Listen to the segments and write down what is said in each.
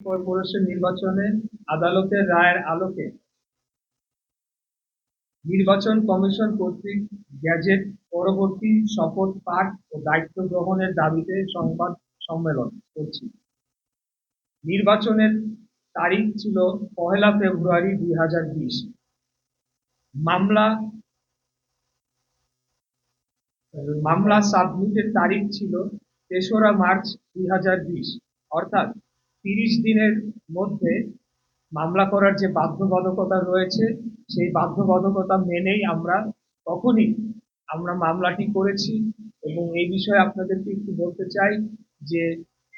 Corporation নির্বাচনে আদালতের রায়ের আলোকে নির্বাচন কমিশন কর্তৃক গ্যাজেট পরবর্তী শপথ পাঠ ও দায়িত্ব গ্রহণের দাবিতে সংবাদ সম্মেলন করছি। নির্বাচনের তারিখ ছিল পহেলা ফেব্রুয়ারি দুই হাজার বিশ। মামলা মামলা সাবমিটের তারিখ ছিল তেসরা মার্চ দুই হাজার বিশ। অর্থাৎ তিরিশ দিনের মধ্যে মামলা করার যে বাধ্যবাধকতা রয়েছে, সেই বাধ্যবাধকতা মেনেই আমরা তখনই আমরা মামলাটি করেছি এবং এই বিষয়ে আপনাদেরকে একটু বলতে চাই যে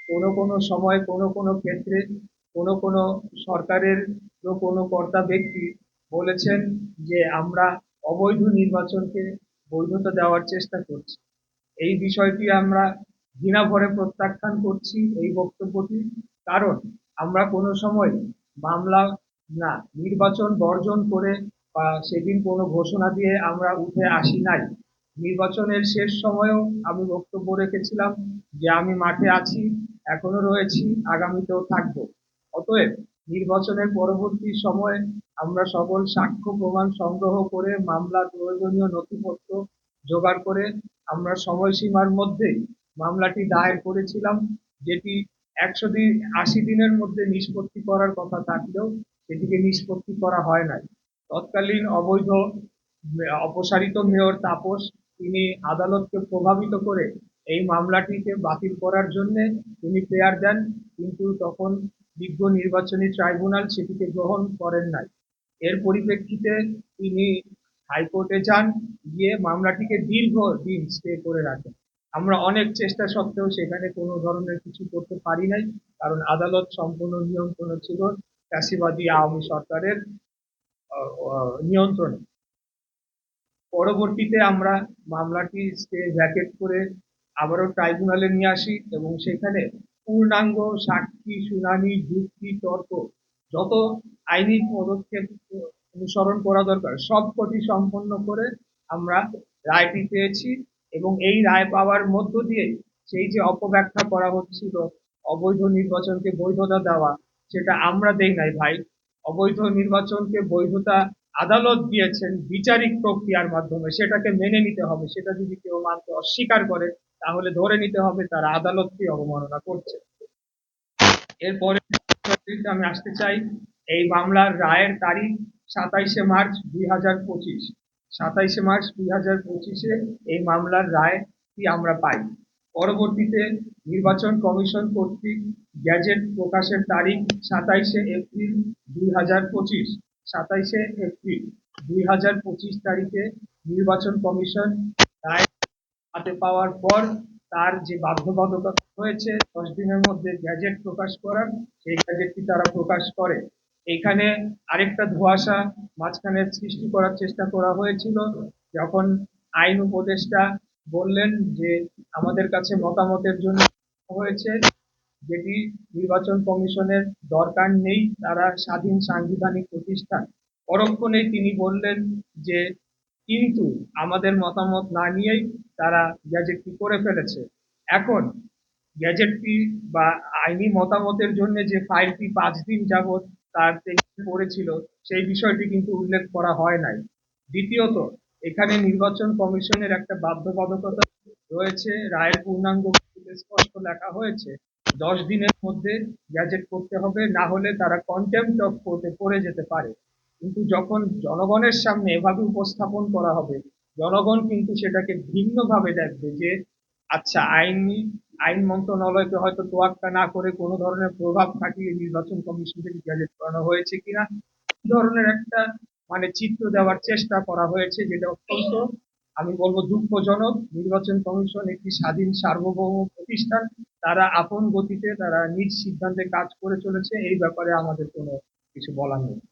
কোনো কোনো সময় কোনো কোনো ক্ষেত্রে কোনো কোনো সরকারের কোনো কর্তা ব্যক্তি বলেছেন যে আমরা অবৈধ নির্বাচনকে বৈধতা দেওয়ার চেষ্টা করছি। এই বিষয়টি আমরা ঘৃণা ভরে প্রত্যাখ্যান করছি এই বক্তব্যটি। কারণ আমরা কোনো সময় মামলা না, নির্বাচন বর্জন করে বা সেদিন কোনো ঘোষণা দিয়ে আমরা উঠে আসি নাই। নির্বাচনের শেষ সময়েও আমি বক্তব্য রেখেছিলাম যে আমি মাঠে আছি, এখনও রয়েছি, আগামীতেও থাকব। অতএব নির্বাচনের পরবর্তী সময়ে আমরা সকল সাক্ষ্য, প্রমাণ সংগ্রহ করে মামলার প্রয়োজনীয় নথিপত্র জোগাড় করে আমরা সময়সীমার মধ্যে মামলাটি দায়ের করেছিলাম, যেটি একশো দিন আশি দিনের মধ্যে নিষ্পত্তি করার কথা থাকলেও সেটিকে নিষ্পত্তি করা হয় নাই। তৎকালীন অবৈধ অপসারিত মেয়র তাপস, তিনি আদালতকে প্রভাবিত করে এই মামলাটিকে বাতিল করার জন্য তিনি প্রেয়ার দেন, কিন্তু তখন বিজ্ঞ নির্বাচনী ট্রাইব্যুনাল সেটিকে গ্রহণ করেন নাই। এর পরিপ্রেক্ষিতে তিনি হাইকোর্টে যান, গিয়ে মামলাটিকে দীর্ঘ দিন স্টে করে রাখেন। আমরা অনেক চেষ্টা সত্ত্বেও সেখানে কোনো ধরনের কিছু করতে পারি নাই, কারণ আদালত সম্পূর্ণ নিয়ন্ত্রণে ছিল চাষিবাদী আওয়ামী সরকারের নিয়ন্ত্রণে। পরবর্তীতে আমরা মামলাটি স্টে ভ্যাকেট করে আবারও ট্রাইব্যুনালে নিয়ে আসি এবং সেখানে পূর্ণাঙ্গ সাক্ষী, শুনানি, যুক্তি, তর্ক, যত আইনি পদক্ষেপ অনুসরণ করা দরকার সব কটি সম্পন্ন করে আমরা রায়টি পেয়েছি। এবং এই রায় পাওয়ার মধ্য দিয়ে সেই যে অপব্যাখ্যা করা হচ্ছিল, অবৈধ নির্বাচনকে বৈধতা দেওয়া, সেটা আমরা দেই নাই ভাই। অবৈধ নির্বাচনকে বৈধতা আদালত দিয়েছেন বিচারিক প্রক্রিয়ার মাধ্যমে, সেটাকে মেনে নিতে হবে, সেটা যদি কেউ মানতে অস্বীকার করে, তাহলে ধরে নিতে হবে তারা আদালতকে অবমাননা করছে। এরপরে আমি আসতে চাই, এই মামলার রায়ের তারিখ সাতাইশে মার্চ দুই হাজার পঁচিশ। সাতাইশে মার্চ দুই হাজার পঁচিশে এই মামলার রায়টি আমরা পাই। পরবর্তীতে নির্বাচন কমিশন কর্তৃক গ্যাজেট প্রকাশের তারিখ সাতাইশে এপ্রিল দুই হাজার পঁচিশ। সাতাইশে এপ্রিল দুই হাজার পঁচিশ তারিখে নির্বাচন কমিশন রায় হাতে পাওয়ার পর তার যে বাধ্যবাধকতা হয়েছে দশ দিনের মধ্যে গ্যাজেট প্রকাশ করার, সেই গ্যাজেটটি তারা প্রকাশ করে। এখানে আরেকটা ধোঁয়াশা মাঝখানে সৃষ্টি করার চেষ্টা করা হয়েছিল, যখন আইন উপদেষ্টা বললেন যে আমাদের কাছে মতামতের জন্য হয়েছে, যেটি নির্বাচন কমিশনের দরকার নেই, তারা স্বাধীন সাংবিধানিক প্রতিষ্ঠান। পরক্ষণেই তিনি বললেন যে, কিন্তু আমাদের মতামত না নিয়েই তারা গ্যাজেটটি করে ফেলেছে? এখন, গ্যাজেটটি বা আইনি মতামতের জন্য যে ফাইলটি পাঁচ দিন যাবৎ তার পড়েছিল, সেই বিষয়টি কিন্তু উল্লেখ করা হয় নাই। দ্বিতীয়ত, এখানে নির্বাচন কমিশনের একটা বাধ্যবাধকতা রয়েছে। রায়ের পূর্ণাঙ্গ স্পষ্ট লেখা হয়েছে। দশ দিনের মধ্যে গ্যাজেট করতে হবে, না হলে তারা কন্টেম্পট অফ কোর্টে পড়ে যেতে পারে। কিন্তু যখন জনগণের সামনে এভাবে উপস্থাপন করা হবে, জনগণ কিন্তু সেটাকে ভিন্নভাবে দেখবে যে আচ্ছা আইনি আইন মন্ত্রণালয়কে হয়তো তোয়াক্কা না করে কোনো ধরনের প্রভাব খাটিয়ে নির্বাচন কমিশন থেকে গ্যাজেট করানো হয়েছে কিনা? ধরনের একটা মানে চিত্র দেওয়ার চেষ্টা করা হয়েছে যেটা অত্যন্ত, আমি বলব, দুঃখজনক। নির্বাচন কমিশন একটি স্বাধীন সার্বভৌম প্রতিষ্ঠান। তারা আপন গতিতে, তারা নিজ সিদ্ধান্তে কাজ করে চলেছে। এই ব্যাপারে আমাদের কোনো কিছু বলার নেই।